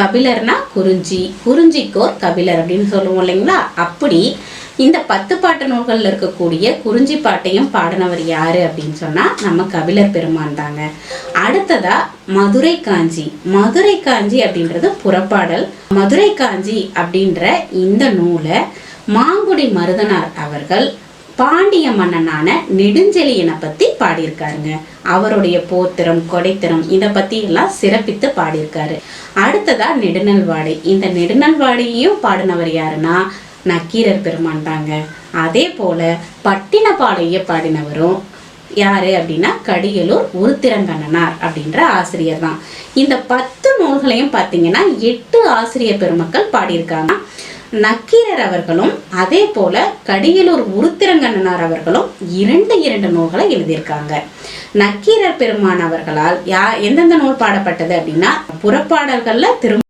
கபிலர்னா குறிஞ்சி குறிஞ்சிக்கோர் கபிலர் அப்படின்னு சொல்லுவோம் இல்லைங்களா? அப்படி இந்த பத்து பாட்டு நூல்களில் இருக்கக்கூடிய குறிஞ்சி பாட்டையும் பாடினவர் யாரு அப்படின்னு சொன்னால் நம்ம கபிலர் பெருமான் தாங்க. அடுத்ததா மதுரை காஞ்சி. மதுரை காஞ்சி அப்படின்றது புறப்பாடல். மதுரை காஞ்சி அப்படின்ற இந்த நூலை மாங்குடி மருதனார் அவர்கள் பாண்டிய மன்னனான நெடுஞ்செழியனை பத்தி பாடியிருக்காருங்க. அவருடைய போத்திரம் கொடைத்திறம் இதை பத்தி எல்லாம் சிறப்பித்து பாடியிருக்காரு. அடுத்ததா நெடுநல்வாடை. இந்த நெடுநல்வாடையையும் பாடினவர் யாருன்னா நக்கீரர் பெருமான் தாங்க. அதே போல பட்டினப்பாளைய பாடினவரும் யாரு அப்படின்னா கடியலூர் உருத்திரங்கண்ணனார் அப்படின்ற ஆசிரியர் தான். இந்த பத்து நூல்களையும் பார்த்தீங்கன்னா எட்டு ஆசிரியர் பெருமக்கள் பாடியிருக்காங்க. நக்கீரர் அவர்களும் அதே போல கடியலூர் உருத்திரங்கண்ணனார் அவர்களும் இரண்டு இரண்டு நூல்களை எழுதியிருக்காங்க. நக்கீரர் பெருமான் அவர்களால் யா எந்தெந்த நூல் பாடப்பட்டது அப்படின்னா புறப்பாடல்கள்ல திரு